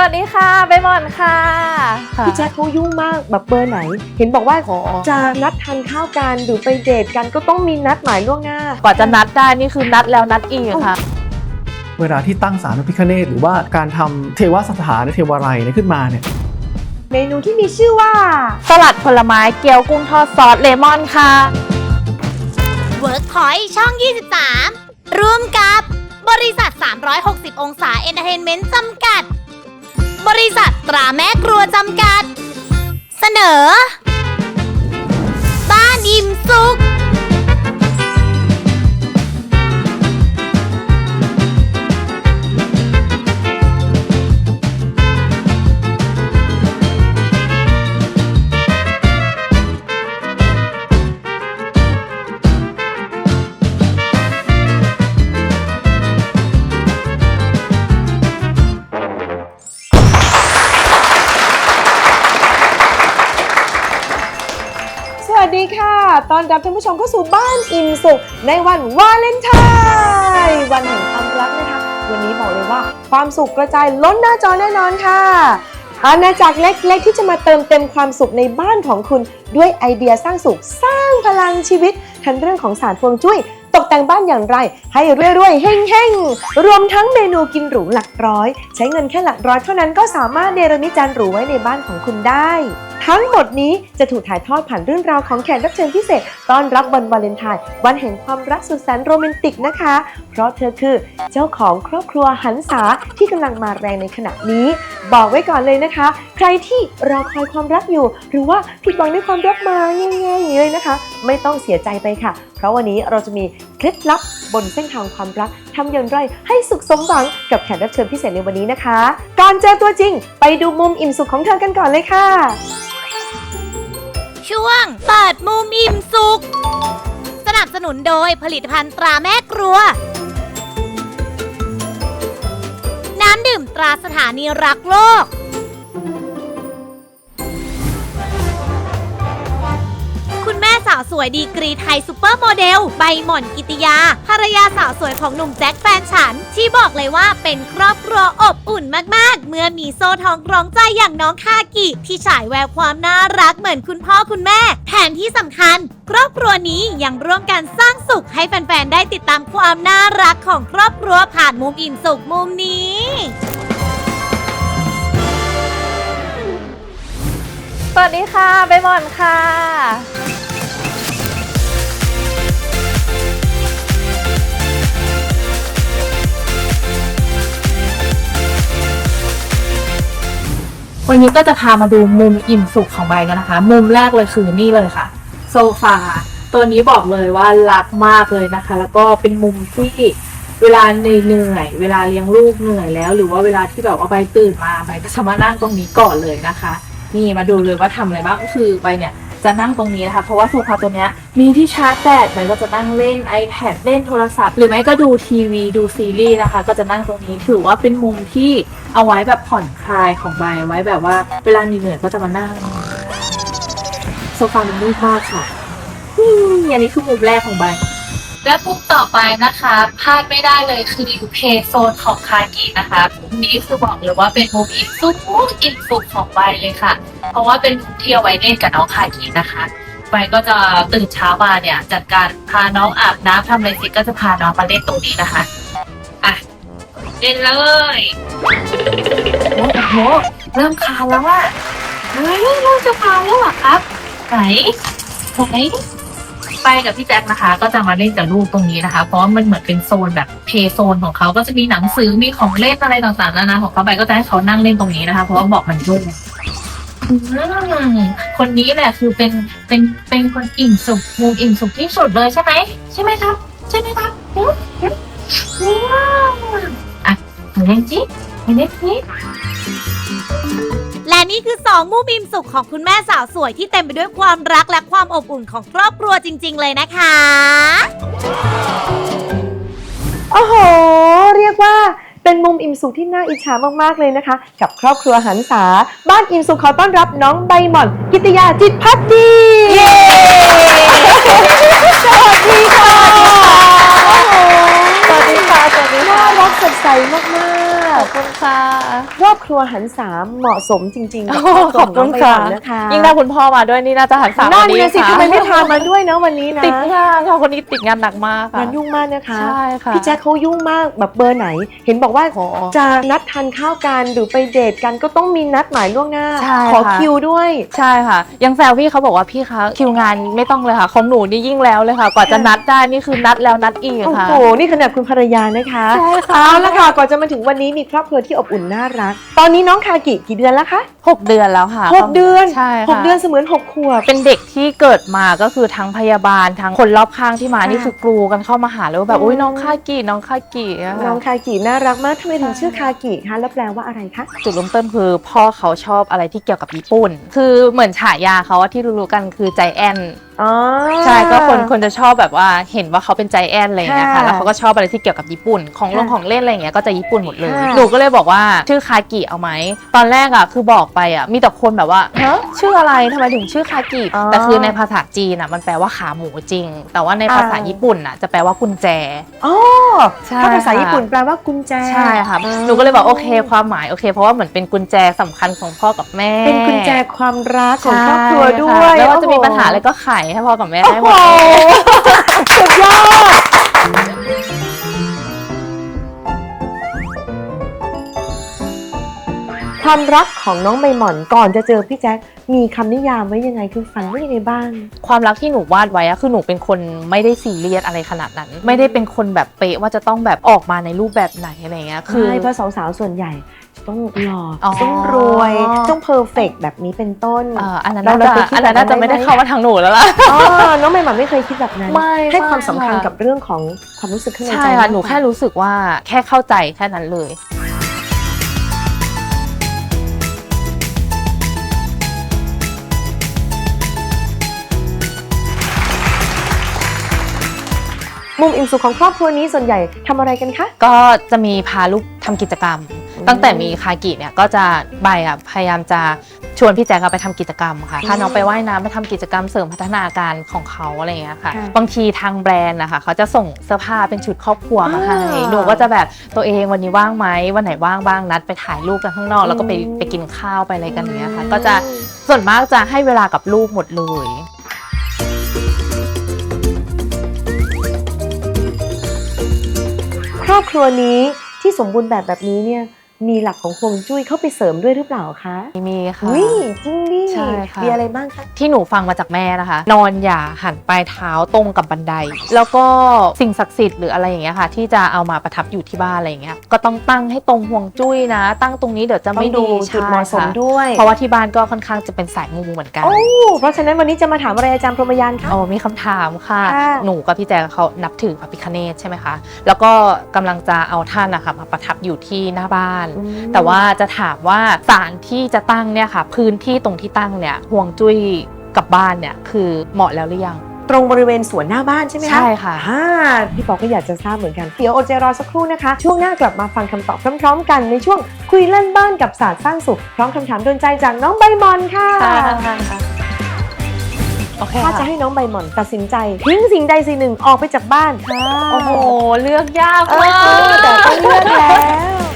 วัสดีค่ะใบหมอนค่ะ พี่แจ๊คเขายุ่งมากแบบเบอร์ไหน เห็นบอกว่าอ๋อจะนัดทานข้าวกันหรือไปเดทกันก็ต้องมีนัดหมายล่วงหน้ากว่าจะนัดได้นี่คือนัดแล้วนัดอีกค่ะเวลาที่ตั้งศาลพระพิฆเนศหรือว่าการทำเทวสถานเทวไรเนี่ยขึ้นมาเนี่ยเมนูที่มีชื่อว่า สลัดผลไม้เกี๊ยวกุ้งทอดซอสเลมอนค่ะเวิร์กพอยช่อง 23 ร่วมกับบริษัท 360 องศาเอนเตอร์เทนเมนต์จำกัด บริษัทตราแม่ครัวจำกัด เสนอ วัสดีค่ะ ตอนรับท่านผู้ชมเข้าสู่บ้านอิ่มสุข ในวันวาเลนไทน์วันแห่งความรักนะคะ วันนี้บอกเลยว่า ความสุขกระจายล้นหน้าจอแน่นอนค่ะอาณาจักรเล็กๆ ที่จะมาเติมเต็มความสุขในบ้านของคุณด้วยไอเดียสร้างสุขสร้างพลังชีวิตทั้งเรื่องของศารฟวงจุ้ยตกแต่งบ้านอย่างไร ให้รวยๆเฮ่งๆ รวมทั้งเมนูกินหรูหลักร้อย ใช้เงินแค่หลักร้อยเท่านั้นก็สามารถเนรมิตจานหรูไว้ในบ้านของคุณได้ ทั้งหมดนี้จะถูกถ่ายทอดผ่านเรื่องราวของแขกรับเชิญพิเศษต้อนรับวันวาเลนไทน์วันแห่งความรักสุดแสนโรแมนติกนะคะ เพราะเธอคือเจ้าของครอบครัวหันษาที่กำลังมาแรงในขณะนี้ บอกไว้ก่อนเลยนะคะ ใครที่รอคอยความรักอยู่ หรือว่าผิดหวังในความรักมาง่ายๆอย่างนี้เลยนะคะ ไม่ต้องเสียใจไปค่ะ เพราะวันนี้เราจะมีเคล็ดลับบนเส้นทางความรักทำอย่างไรให้สุขสมหวังกับแขกรับเชิญพิเศษในวันนี้นะคะ ก่อนเจอตัวจริง ไปดูมุมอิ่มสุขของเธอกันก่อนเลยค่ะ ช่วง เปิดมุมอิ่มสุข สนับสนุนโดยผลิตภัณฑ์ตราแม่ครัว น้ำดื่มตราสถานีรักโลก สาวสวยดีกรีไทยซูเปอร์โมเดล ใบหม่อนกิติยา ภรรยาสาวสวยของหนุ่มแจ็คแฟนฉัน ที่บอกเลยว่าเป็นครอบครัวอบอุ่นมากๆ เมื่อมีโซ่ทองคล้องใจอย่างน้องคากิ ที่ฉายแววความน่ารักเหมือนคุณพ่อคุณแม่ แถมที่สำคัญ ครอบครัวนี้ยังร่วมกันสร้างสุขให้แฟนๆได้ติดตามความน่ารักของครอบครัวผ่านมุมอิ่มสุขมุมนี้สวัสดีค่ะใบหมอนค่ะ วันนี้ก็จะพามาดูมุมอิ่มสุขของใบกันนะคะ มุมแรกเลยคือนี่เลยค่ะ โซฟาตัวนี้บอกเลยว่ารักมากเลยนะคะ แล้วก็เป็นมุมที่เวลาเหนื่อยเวลาเลี้ยงลูกเหนื่อยแล้ว หรือว่าเวลาที่แบบว่าใบตื่นมาใบก็จะมานั่งตรงนี้ก่อนเลยนะคะ นี่มาดูเลยว่าทำอะไรบ้างก็คือใบเนี่ยจะนั่งตรงนี้นะคะ เพราะว่าโซฟาตัวเนี้ยมีที่ชาร์จแบตใบก็จะนั่งเล่น iPad เล่นโทรศัพท์ หรือไม่ก็ดูทีวีดูซีรีส์นะคะ ก็จะนั่งตรงนี้ถือว่าเป็นมุมที่ เอาไว้แบบผ่อนคลายของใบไว้แบบว่า เวลาเหนื่อยๆก็จะมานั่งโซฟามันนุ่มมากค่ะนี่อันนี้คือมุมแรกของใบและมุมต่อไปนะคะพลาดไม่ได้เลยคือเพย์โซนของคากินะคะมุมนี้คือบอกเลยว่าเป็นมุมอิ่มสุขอิ่มสุขของใบเลยค่ะ เพราะว่าเป็นมุมที่เอาไว้เล่นกับน้องคากินะคะใบก็จะตื่นเช้ามาเนี่ยจัดการพาน้องอาบน้ำทำอะไรเสร็จก็จะพาน้องมาเล่นตรงนี้นะคะ เล่นเลยโอ้โหเริ่มคานแล้วอะเฮ้ยเริ่มจะคานแล้วเหรอครับ ไหนไหนไปกับพี่แจ็คนะคะ ก็จะมาเล่นกับลูกตรงนี้นะคะ เพราะว่ามันเหมือนเป็นโซนแบบเพย์โซนของเขาก็จะมีหนังสือมีของเล่นอะไรต่างๆนานาของเขาไปก็จะให้เขานั่งเล่นตรงนี้นะคะ เพราะว่าบอกมันยุ่งคนนี้แหละคือเป็นเป็นเป็นคนอิ่มสุขมุมอิ่มสุขที่สุดเลยใช่ไหมใช่ไหมครับ ใช่ไหมครับอืมอืมว้าว อะมาเล่นจิมาเล่นจิและนี่คือ 2 มุมอิ่มสุขของคุณแม่สาวสวยที่เต็มไปด้วยความรักและความอบอุ่นของครอบครัวจริง ๆ เลยนะคะ โอ้โห เรียกว่าเป็นมุมอิ่มสุขที่น่าอิจฉามากๆเลยนะคะ กับครอบครัวหันษา บ้านอิ่มสุขขอต้อนรับน้องใบหม่อน กิตยาจิตพักดีเย้สวัสดีค่ะ สวัสดีค่ะ สวัสดี น่า ค่ะ รักสด ใสมาก ขอบคุณค่ะครอบครัวหันสามเหมาะสมจริงๆกับโอ้ครอบครัวขขออบงน้องใบคุณค่ะหม่อนนะคะยิ่งได้คุณพ่อมาด้วยนี่น่าจะหันสามนั่นวันนี้นะสิค่ะทำไมไม่พามาด้วยนะวันนี้นะติดงานค่ะคนนี้ติดงานหนักมากค่ะ งานยุ่งมากนะคะ ใช่ค่ะ พี่แจ๊คเขายุ่งมากแบบเบอร์ไหน เห็นบอกว่าโอ้จะนัดทานข้าวกันหรือไปเดทกันก็ต้องมีนัดหมายล่วงหน้า ใช่ขอค่ะ คิวด้วย ใช่ค่ะ ยังแซวพี่เขาบอกว่าพี่คะคิวงานไม่ต้องเลยค่ะของหนูนี่ยิ่งแล้วเลยค่ะ กว่าจะนัดได้นี่คือนัดแล้วนัดอีกโอ้ค่ะ โห นี่ขนาดคุณภรรยานะคะ ใช่ค่ะ เอาละค่ะ ก่อนจะมาถึงวันนี้มีครอบครัวที่อบอุ่นน่ารัก ตอนนี้น้องคากิกี่เดือนแล้วคะหกเดือนแล้วค่ะหกเดือนใช่ค่ะหกเดือนเสมือนหกขวบ เป็นเด็กที่เกิดมาก็คือทั้งพยาบาลทั้งคนรอบข้างที่มาค่ะนี่คือกรูกันเข้ามาหาเลยว่าแบบอืมอุ้ยน้องคากิน้องคากิอะค่ะ น้องคากิน่ารักมากทำไมถึงชื่อคากิคะแล้วแปลว่าอะไรคะจุดเริ่มต้นคือพ่อเขาชอบอะไรที่เกี่ยวกับญี่ปุ่น คือเหมือนฉายาเขาอะที่รู้ๆกันคือใจแอน อ๋อ ใช่ก็คนคนจะชอบแบบว่าเห็นว่าเขาเป็นใจแอนอะไรอย่างเงี้ยค่ะค่ะแล้วเขาก็ชอบอะไรที่เกี่ยวกับญี่ปุ่น ของลงค่ะของเล่นอะไรอย่างเงี้ยก็จะญี่ปุ่นหมดเลยค่ะหนูก็เลยบอกว่าชื่อคากิเอาไหมตอนแรกอะคือบอกไปอะมีแต่คนแบบว่าฮะชื่ออะไรทำไมถึงชื่อคากิอ๋อแต่คือในภาษาจีนอะมันแปลว่าขาหมูจริง แต่ว่าในภาษาอ่า ญี่ปุ่นอะจะแปลว่ากุญแจ อ๋อใช่ถ้าภาษาค่ะ ญี่ปุ่นแปลว่ากุญแจใช่ค่ะอืมหนูก็เลยบอกโอเคความหมายโอเค เพราะว่าเหมือนเป็นกุญแจสำคัญของพ่อกับแม่เป็นกุญแจความรักของใช่ครอบครัวด้วยค่ะแล้วว่าจะมีโอ้โปัญหาอะไรก็ไขให้พ่อกับแม่โอ้ได้หโหมด สุดยอด ความรักของน้องใบหม่อนก่อนจะเจอพี่แจ๊คมีคำนิยามไว้ยังไงคือฝันไว้ยังไงบ้าง ความรักที่หนูวาดไว้อะคือหนูเป็นคนไม่ได้ซีเรียสอะไรขนาดนั้น ไม่ได้เป็นคนแบบเป๊ะว่าจะต้องแบบออกมาในรูปแบบไหนอะไรเงี้ยคือ ใช่เพราะสาวๆส่วนใหญ่จะต้องหล่อออ ต้องรวยต้องเพอร์เฟกแบบนี้เป็นต้นเอ่ออันนั้นเราน่าเราจะเคยคิดอันนั้นน่าจะแบบนั้นไม่ได้ไหมเข้ามาทางหนูแล้วล่ะ อ๋อน้องใบหม่อนไม่เคยคิดแบบนั้นไม่ให้ไม่ความสำคัญค่ะ กับเรื่องของความรู้สึกข้างในใจใช่ค่ะมากหนูกว่าแค่รู้สึกว่าแค่เข้าใจแค่นั้นเลย มุมอิ่มสุขของครอบครัวนี้ส่วนใหญ่ทำอะไรกันคะ ก็จะมีพาลูกทำกิจกรรม ตั้งแต่มีคากิเนี่ยก็จะใบอะพยายามจะชวนพี่แจ๊คอะไปทำกิจกรรมค่ะอืมพาน้องไปว่ายน้ำไปทำกิจกรรมเสริมพัฒนาการของเขาอะไรอย่างเงี้ยค่ะ ค่ะบางทีทางแบรนด์นะคะเขาจะส่งเสื้อผ้าเป็นชุดครอบครัวมาให้อ่าหนูก็จะแบบตัวเองวันนี้ว่างไหมวันไหนว่างบ้างนัดไปถ่ายรูปกันข้างนอก แล้วก็ไปอืม ไปกินข้าวไปอะไรกันอย่างเงี้ยค่ะ ก็จะส่วนมากจะให้เวลากับลูกหมดเลย ครอบครัวนี้ที่สมบูรณ์แบบแบบนี้เนี่ย มีหลักของฮวงจุ้ยเข้าไปเสริมด้วยหรือเปล่าคะมีค่ะอุ้ยจริงดิใช่ค่ะ มีอะไรบ้างคะที่หนูฟังมาจากแม่นะคะ นอนอย่าหันปลายเท้าตรงกับบันได แล้วก็สิ่งศักดิ์สิทธิ์หรืออะไรอย่างเงี้ยค่ะ ที่จะเอามาประทับอยู่ที่บ้านอะไรอย่างเงี้ยก็ต้องตั้งให้ตรงห่วงจุ้ยนะ ตั้งตรงนี้เดี๋ยวจะต้อไม่งดูดีจุดเหมาะสมใช่ค่ะด้วยเพราะว่าที่บ้านก็ค่อนข้างจะเป็นสายมูเหมือนกัน โอ้เพราะฉะนั้นวันนี้จะมาถามอะไรอาจารย์พรหมยานคะโอ้มีคำถามค่ะ ค่ะ หนูกับพี่แจ๊คเขานับถือพระพิคเนตใช่ไหมคะ แล้วก็กำลังจะเอาท่านนะคะมาประทับอยู่ที่หน้าบ้านอืมแต่ว่าจะถามว่าสารที่จะตั้งเนี่ยค่ะ พื้นที่ตรงที่ตั้งเนี่ยห่วงจุ้ยกับบ้านเนี่ยคือเหมาะแล้วหรือยังตรงบริเวณสวนหน้าบ้านใช่ไหมคะใช่ค่ะอ่าพี่ปอก็อยากจะทราบเหมือนกัน เดี๋ยวอดใจรอสักครู่นะคะ ช่วงหน้ากลับมาฟังคำตอบพร้อม ๆ กันในช่วงคุยเล่นบ้านกับศาสตร์สร้างสุข พร้อมคำถามโดนใจจากน้องใบหมอนค่ะโอเคถ้าจะค่ะให้น้องใบหมอนตัดสินใจทิ้งสิ่งใดสิ่งหนึ่งออกไปจากบ้านโอ้โห เลือกยากเอมาอกแต่ต้องเลือกแล้ว